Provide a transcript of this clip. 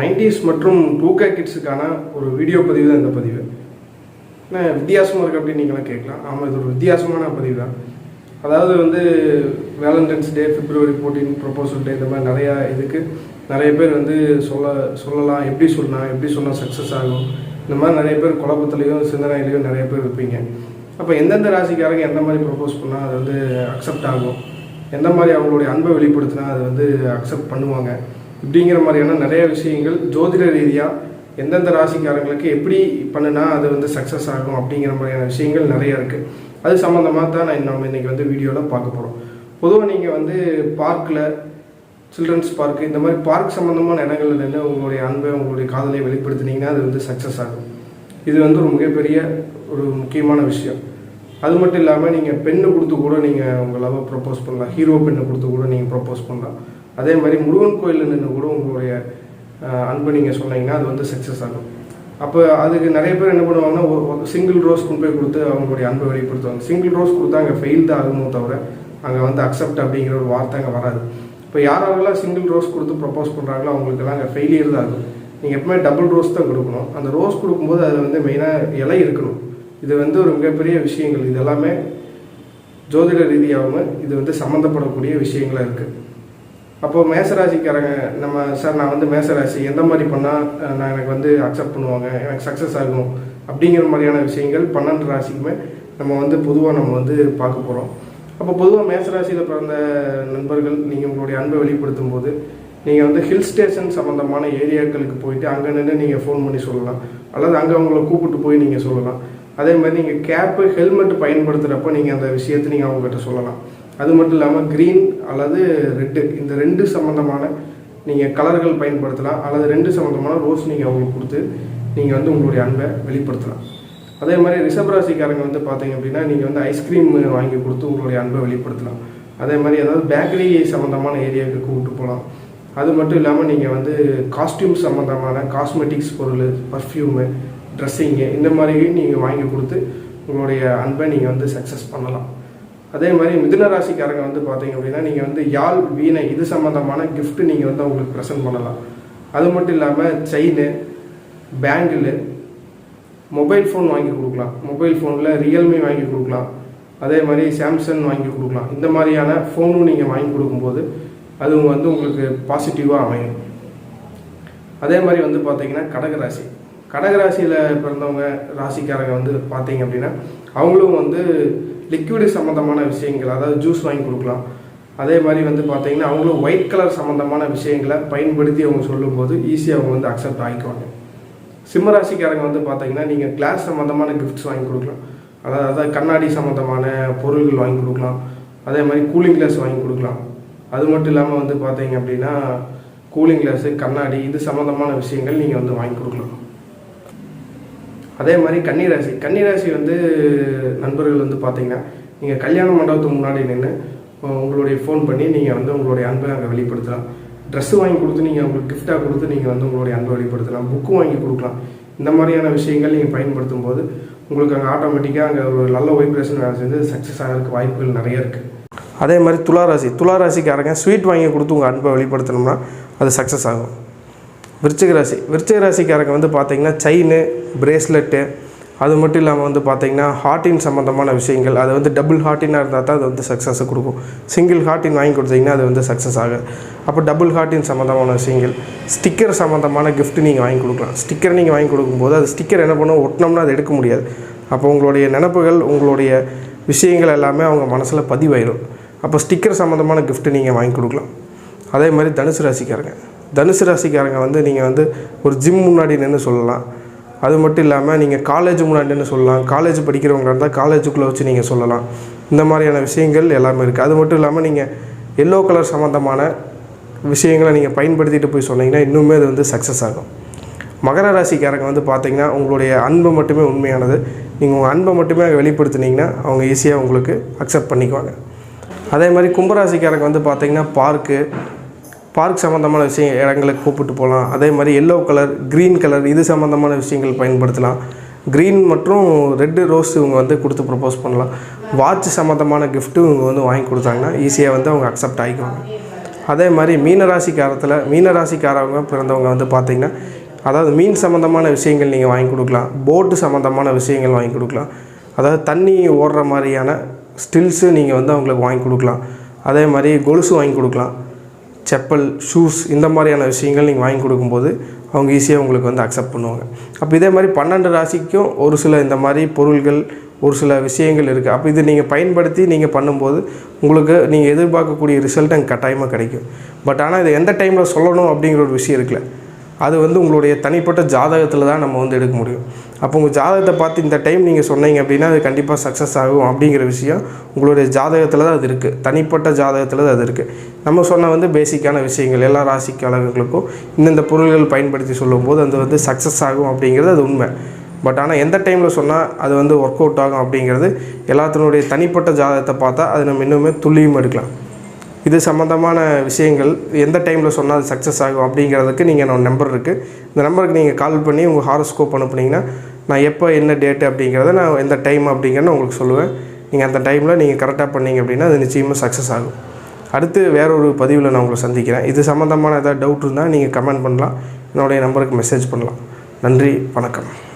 Nineties மற்றும் two K கிட்ஸுக்கான ஒரு video பதிவு தான் இந்த பதிவு. என்ன வித்தியாசமாக இருக்குது அப்படின்னு நீங்களாம் கேட்கலாம். ஆமாம் இது ஒரு வித்தியாசமான பதிவு தான். அதாவது வந்து Valentine's Day February fourteen proposal day இந்த மாதிரி நிறையா இதுக்கு நிறைய பேர் வந்து சொல்ல சொல்லலாம். எப்படி சொன்னால் எப்படி சொன்னால் சக்ஸஸ் ஆகும். இந்த மாதிரி நிறைய பேர் குழப்பத்துலேயும் சிந்தனையிலையும் நிறைய பேர் இருப்பீங்க. அப்போ எந்தெந்த ராசிக்காரங்க எந்த மாதிரி ப்ரொப்போஸ் பண்ணால் அது வந்து அக்செப்ட் ஆகும்? எந்த மாதிரி அவங்களுடைய அன்பை வெளிப்படுத்தினா அது வந்து அக்செப்ட் பண்ணுவாங்க? இப்படிங்கிற மாதிரியான நிறைய விஷயங்கள் ஜோதிட ரீதியாக எந்தெந்த ராசிக்காரங்களுக்கு எப்படி பண்ணுனா அது வந்து சக்ஸஸ் ஆகும் அப்படிங்கிற மாதிரியான விஷயங்கள் நிறைய இருக்குது அது சம்மந்தமாக தான் நான் நம்ம இன்றைக்கி வந்து வீடியோவில் பார்க்க போகிறோம் பொதுவாக நீங்கள் வந்து பார்க்கில் சில்ட்ரன்ஸ் பார்க் இந்த மாதிரி பார்க் சம்மந்தமான இடங்களில் நின்று உங்களுடைய அன்பை உங்களுடைய காதலை வெளிப்படுத்தினீங்கன்னா அது வந்து சக்ஸஸ் ஆகும். இது வந்து ஒரு மிகப்பெரிய ஒரு முக்கியமான விஷயம். அது மட்டும் இல்லாமல் நீங்கள் பெண்ணு கொடுத்து கூட நீங்கள் உங்கள் லவ் ப்ரப்போஸ் பண்ணலாம். ஹீரோ பெண்ணை கொடுத்து கூட நீங்கள் ப்ரப்போஸ் பண்ணலாம். அதே மாதிரி முருகன் கோயிலில் நின்று கூட உங்களுடைய அன்பை நீங்கள் சொன்னீங்கன்னா அது வந்து சக்ஸஸ் ஆகும். அப்போ அதுக்கு நிறைய பேர் என்ன பண்ணுவாங்கன்னா ஒரு சிங்கிள் ரோஸ் கொண்டு போய் கொடுத்து அவங்களுடைய அன்பை வெளிப்படுத்துவாங்க. சிங்கிள் ரோஸ் கொடுத்தா அங்கே ஃபெயில் தான் ஆகுமோ தவிர அங்கே வந்து அக்செப்ட் அப்படிங்கிற ஒரு வார்த்தை அங்கே வராது. இப்போ யாரெல்லாம் சிங்கிள் ரோஸ் கொடுத்து ப்ரப்போஸ் பண்ணுறாங்களோ அவங்களுக்கெல்லாம் அங்கே ஃபெயிலியர் தான் ஆகும். நீங்கள் எப்பவுமே டபுள் ரோஸ் தான் கொடுக்கணும். அந்த ரோஸ் கொடுக்கும்போது அதில் வந்து மெயினாக இலை இருக்கணும். இது வந்து ஒரு மிகப்பெரிய விஷயங்கள். இது எல்லாமே ஜோதிட ரீதியாகவும் இது வந்து சம்மந்தப்படக்கூடிய விஷயங்களாக இருக்குது அப்போது மேசராசிக்காரங்க நம்ம சார் நான் வந்து மேசராசி எந்த மாதிரி பண்ணால் நான் எனக்கு வந்து அக்செப்ட் பண்ணுவாங்க எனக்கு சக்ஸஸ் ஆகும் அப்படிங்கிற மாதிரியான விஷயங்கள் பன்னெண்டு ராசிக்குமே நம்ம வந்து பொதுவாக நம்ம வந்து பார்க்க போகிறோம் அப்போ பொதுவாக மேசராசியில் பிறந்த நண்பர்கள் நீங்கள் உங்களுடைய அன்பை வெளிப்படுத்தும் போது நீங்கள் வந்து ஹில் ஸ்டேஷன் சம்மந்தமான ஏரியாக்களுக்கு போயிட்டு அங்கே நின்று நீங்கள் ஃபோன் பண்ணி சொல்லலாம். அல்லது அங்கே அவங்கள கூப்பிட்டு போய் நீங்கள் சொல்லலாம். அதே மாதிரி நீங்கள் கேப்பு ஹெல்மெட் பயன்படுத்துகிறப்ப நீங்கள் அந்த விஷயத்தை நீங்கள் அவங்ககிட்ட சொல்லலாம். அது மட்டும் இல்லாமல் க்ரீன் அல்லது ரெட்டு இந்த ரெண்டு சம்மந்தமான நீங்கள் கலர்கள் பயன்படுத்தலாம் அல்லது ரெண்டு சம்மந்தமான ரோஸ் நீங்கள் அவங்களுக்கு கொடுத்து நீங்கள் வந்து உங்களுடைய அன்பை வெளிப்படுத்தலாம். அதே மாதிரி ரிஷபராசிக்காரங்க வந்து பார்த்தீங்க அப்படின்னா நீங்கள் வந்து ஐஸ்கிரீம் வாங்கி கொடுத்து உங்களுடைய அன்பை வெளிப்படுத்தலாம். அதே மாதிரி ஏதாவது பேக்கரி சம்மந்தமான ஏரியாவுக்கு கூப்பிட்டு போகலாம் அது மட்டும் இல்லாமல் நீங்கள் வந்து காஸ்டியூம் சம்மந்தமான காஸ்மெட்டிக்ஸ் பொருள் பர்ஃப்யூமு ட்ரெஸ்ஸிங்கு இந்த மாதிரி நீங்கள் வாங்கி கொடுத்து உங்களுடைய அன்பை நீங்கள் வந்து சக்ஸஸ் பண்ணலாம். அதே மாதிரி மிதுன ராசிக்காரங்க வந்து பார்த்தீங்க அப்படின்னா நீங்கள் வந்து யாழ் வீணை இது சம்மந்தமான கிஃப்ட்டு நீங்கள் வந்து அவங்களுக்கு ப்ரெசென்ட் பண்ணலாம். அது மட்டும் இல்லாமல் செயின் பேங்கிள் மொபைல் ஃபோன் வாங்கி கொடுக்கலாம். மொபைல் ஃபோனில் ரியல்மி வாங்கி கொடுக்கலாம். அதே மாதிரி சாம்சங் வாங்கி கொடுக்கலாம். இந்த மாதிரியான ஃபோனும் நீங்கள் வாங்கி கொடுக்கும்போது அது வந்து உங்களுக்கு பாசிட்டிவாக அமையும். அதே மாதிரி வந்து பார்த்தீங்கன்னா கடகராசி. கடகராசியில் பிறந்தவங்க ராசிக்காரங்க வந்து பார்த்தீங்க அப்படின்னா அவங்களும் வந்து லிக்விடு சம்மந்தமான விஷயங்கள் அதாவது ஜூஸ் வாங்கி கொடுக்கலாம். அதே மாதிரி வந்து பார்த்தீங்கன்னா அவங்களும் ஒயிட் கலர் சம்மந்தமான விஷயங்களை பயன்படுத்தி அவங்க சொல்லும்போது ஈஸியாக அவங்க வந்து அக்செப்ட் ஆகிக்குவாங்க. சிம்ம ராசிக்காரங்க வந்து பார்த்தீங்கன்னா நீங்கள் கிளாஸ் சம்மந்தமான கிஃப்ட்ஸ் வாங்கி கொடுக்கலாம். அதாவது அதாவது கண்ணாடி சம்மந்தமான பொருள்கள் வாங்கி கொடுக்கலாம். அதே மாதிரி கூலிங் கிளாஸ் வாங்கி கொடுக்கலாம். அது மட்டும் இல்லாமல் வந்து பார்த்தீங்க அப்படின்னா கூலிங் கிளாஸு கண்ணாடி இது சம்மந்தமான விஷயங்கள் நீங்கள் வந்து வாங்கி கொடுக்கலாம். அதே மாதிரி கன்னிராசி. கன்னிராசி வந்து நண்பர்கள் வந்து பார்த்தீங்கன்னா நீங்கள் கல்யாண மண்டபத்துக்கு முன்னாடி நின்று உங்களுடைய ஃபோன் பண்ணி நீங்கள் வந்து உங்களுடைய அன்பை அங்கே வெளிப்படுத்தலாம். ட்ரெஸ்ஸு வாங்கி கொடுத்து நீங்கள் உங்களுக்கு கிஃப்டாக கொடுத்து நீங்கள் வந்து உங்களுடைய அன்பை வெளிப்படுத்தலாம். புக்கு வாங்கி கொடுக்கலாம். இந்த மாதிரியான விஷயங்கள் நீங்கள் பயன்படுத்தும் போது உங்களுக்கு அங்கே ஆட்டோமேட்டிக்காக அங்கே ஒரு நல்ல வைப்ரேஷன் வேலை செஞ்சு சக்ஸஸ் ஆகிறதுக்கு வாய்ப்புகள் நிறைய இருக்குது அதே மாதிரி துளாராசி. துளாராசிக்காரங்க ஸ்வீட் வாங்கி கொடுத்து உங்கள் அன்பை வெளிப்படுத்தணும்னா அது சக்ஸஸ் ஆகும். விருச்சிக ராசி. விருச்சிக ராசிக்காரங்க வந்து பார்த்தீங்கன்னா செயின் பிரேஸ்லெட்டு அது மட்டும் இல்லாமல் வந்து பார்த்தீங்கன்னா ஹார்ட்டின் சம்மந்தமான விஷயங்கள். அது வந்து டபுள் ஹார்ட்டினாக இருந்தால் தான் அது வந்து சக்ஸஸை கொடுக்கும். சிங்கிள் ஹார்ட்டின் வாங்கி கொடுத்தீங்கன்னா அது வந்து சக்ஸஸ் ஆகும் அப்போ டபுள் ஹார்ட்டின் சம்மந்தமான விஷயங்கள். ஸ்டிக்கர் சம்மந்தமான கிஃப்ட்டு நீங்கள் வாங்கி கொடுக்கலாம். ஸ்டிக்கர் நீங்கள் வாங்கி கொடுக்கும்போது அது ஸ்டிக்கர் என்ன பண்ணும்? ஒட்டினோம்னா அது எடுக்க முடியாது. அப்போ உங்களுடைய நினப்புகள் உங்களுடைய விஷயங்கள் எல்லாமே அவங்க மனசில் பதிவாயிடும் அப்போ ஸ்டிக்கர் சம்மந்தமான கிஃப்ட்டு நீங்கள் வாங்கி கொடுக்கலாம். அதே மாதிரி தனுசு ராசிக்காரங்க. தனுசு ராசிக்காரங்க வந்து நீங்கள் வந்து ஒரு ஜிம் முன்னாடி நின்று சொல்லலாம். அது மட்டும் இல்லாமல் நீங்கள் காலேஜ் முன்னாடி நின்று சொல்லலாம். காலேஜ் படிக்கிறவங்க இருந்தால் காலேஜுக்குள்ளே வச்சு நீங்கள் சொல்லலாம். இந்த மாதிரியான விஷயங்கள் எல்லாமே இருக்குது அது மட்டும் இல்லாமல் நீங்கள் எல்லோ கலர் சம்மந்தமான விஷயங்களை நீங்கள் பயன்படுத்திட்டு போய் சொன்னீங்கன்னா இன்னுமே அது வந்து சக்ஸஸ் ஆகும். மகர ராசிக்காரங்க வந்து பார்த்தீங்கன்னா உங்களுடைய அன்பு மட்டுமே உண்மையானது. நீங்கள் உங்கள் அன்பை மட்டுமே அங்கே வெளிப்படுத்துனீங்கன்னா அவங்க ஈஸியாக உங்களுக்கு அக்செப்ட் பண்ணிக்குவாங்க. அதே மாதிரி கும்பராசிக்காரங்க வந்து பார்த்தீங்கன்னா பார்க்கு பார்க் சம்மந்தமான விஷயம் இடங்களுக்கு கூப்பிட்டு போகலாம். அதே மாதிரி எல்லோ கலர் க்ரீன் கலர் இது சம்மந்தமான விஷயங்கள் பயன்படுத்தலாம். க்ரீன் மற்றும் ரெட்டு ரோஸ் இவங்க வந்து கொடுத்து ப்ரப்போஸ் பண்ணலாம். வாட்ச் சம்மந்தமான கிஃப்ட்டும் இவங்க வந்து வாங்கி கொடுத்தாங்கன்னா ஈஸியாக வந்து அவங்க அக்செப்ட் ஆகிக்குவாங்க அதே மாதிரி மீனராசிக்காரத்தில் மீனராசிக்காரவங்க பிறந்தவங்க வந்து பார்த்திங்கன்னா அதாவது மீன் சம்மந்தமான விஷயங்கள் நீங்கள் வாங்கி கொடுக்கலாம். போட்டு சம்மந்தமான விஷயங்கள் வாங்கி கொடுக்கலாம். அதாவது தண்ணி ஓடுற மாதிரியான ஸ்டில்ஸு நீங்கள் வந்து அவங்களுக்கு வாங்கி கொடுக்கலாம். அதே மாதிரி கொலுசு வாங்கி கொடுக்கலாம். செப்பல் ஷூஸ் இந்த மாதிரியான விஷயங்கள் நீங்கள் வாங்கி கொடுக்கும்போது அவங்க ஈஸியாக உங்களுக்கு வந்து அக்செப்ட் பண்ணுவாங்க. அப்போ இதே மாதிரி பன்னெண்டு ராசிக்கும் ஒரு சில இந்த மாதிரி பொருள்கள் ஒரு சில விஷயங்கள் இருக்குது அப்போ இது நீங்கள் பயன்படுத்தி நீங்கள் பண்ணும்போது உங்களுக்கு நீங்கள் எதிர்பார்க்கக்கூடிய ரிசல்ட் அங்கே கட்டாயமாக கிடைக்கும். பட் ஆனால் இது எந்த டைமில் சொல்லணும் அப்படிங்கிற ஒரு விஷயம் இருக்குல்ல. அது வந்து உங்களுடைய தனிப்பட்ட ஜாதகத்தில் தான் நம்ம வந்து எடுக்க முடியும். அப்போ உங்கள் ஜாதகத்தை பார்த்து இந்த டைம் நீங்கள் சொன்னீங்க அப்படின்னா அது கண்டிப்பாக சக்ஸஸ் ஆகும் அப்படிங்கிற விஷயம் உங்களுடைய ஜாதகத்தில் தான் அது இருக்குது தனிப்பட்ட ஜாதகத்தில் தான் அது இருக்குது நம்ம சொன்ன வந்து பேசிக்கான விஷயங்கள் எல்லா ராசிக்காரர்களுக்கும் இந்தந்த பொருள்கள் பயன்படுத்தி சொல்லும்போது அது வந்து சக்ஸஸ் ஆகும் அப்படிங்கிறது அது உண்மை. பட் ஆனால் எந்த டைமில் சொன்னால் அது வந்து ஒர்க் அவுட் ஆகும் அப்படிங்கிறது எல்லாத்தினுடைய தனிப்பட்ட ஜாதகத்தை பார்த்தா அது நம்ம இன்னுமே துல்லியம் எடுக்கலாம். இது சம்மந்தமான விஷயங்கள் எந்த டைமில் சொன்னால் அது சக்ஸஸ் ஆகும் அப்படிங்கிறதுக்கு நீங்கள் என்னோட நம்பர் இருக்குது இந்த நம்பருக்கு நீங்கள் கால் பண்ணி உங்கள் ஹாரோஸ்கோப் அனுப்புனீங்கன்னா நான் எப்போ என்ன டேட்டு அப்படிங்கிறத நான் எந்த டைம் அப்படிங்கிறத உங்களுக்கு சொல்லுவேன். நீங்கள் அந்த டைமில் நீங்கள் கரெக்டாக பண்ணீங்க அப்படின்னா அது நிச்சயமாக சக்ஸஸ் ஆகும். அடுத்து வேற ஒரு பதிவில் நான் உங்களை சந்திக்கிறேன். இது சம்மந்தமான ஏதாவது டவுட் இருந்தால் நீங்கள் கமெண்ட் பண்ணலாம். என்னுடைய நம்பருக்கு மெசேஜ் பண்ணலாம். நன்றி வணக்கம்.